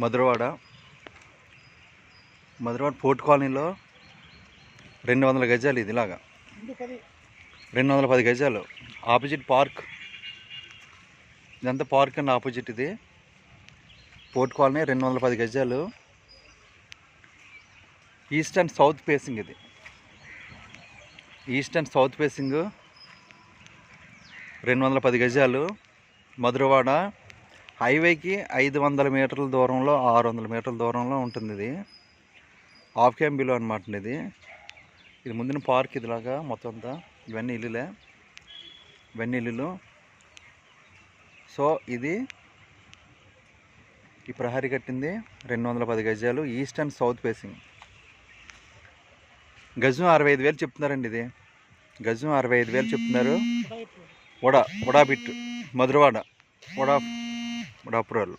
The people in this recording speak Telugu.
మధురవాడ. మధురవాడ ఫోర్ట్ కాలనీలో రెండు వందల గజాలు ఇది ఇలాగా రెండు వందల పది గజాలు. Opposite park. ఇదంతా పార్క్ అండ్ ఆపోజిట్ ఇది. ఫోర్ట్ కాలనీ రెండు వందల పది గజాలు. ఈస్ట్ అండ్ సౌత్ ఫేసింగ్ ఇది. ఈస్ట్ అండ్ సౌత్ ఫేసింగ్ రెండు వందల పది గజాలు. మధురవాడ హైవేకి ఐదు వందల మీటర్ల దూరంలో ఆరు వందల మీటర్ల దూరంలో ఉంటుంది ఇది. హాఫ్ క్యాంప్ బిలో అనమాట ఇది. ఇది ముందున పార్క్ ఇదిలాగా మొత్తం అంతా. ఇవన్నీ ఇల్లులే. ఇవన్నీ ఇల్లులు. సో ఇది ఈ ప్రహరీ కట్టింది రెండు వందల పది గజాలు ఈస్ట్ అండ్ సౌత్ ఫేసింగ్ గజం అరవై ఐదు వేలు చెప్తున్నారండి ఇది. గజం అరవై ఐదు వేలు చెప్తున్నారు. వడా వడా బిట్ మధురవాడ. వడా వడాపురాలు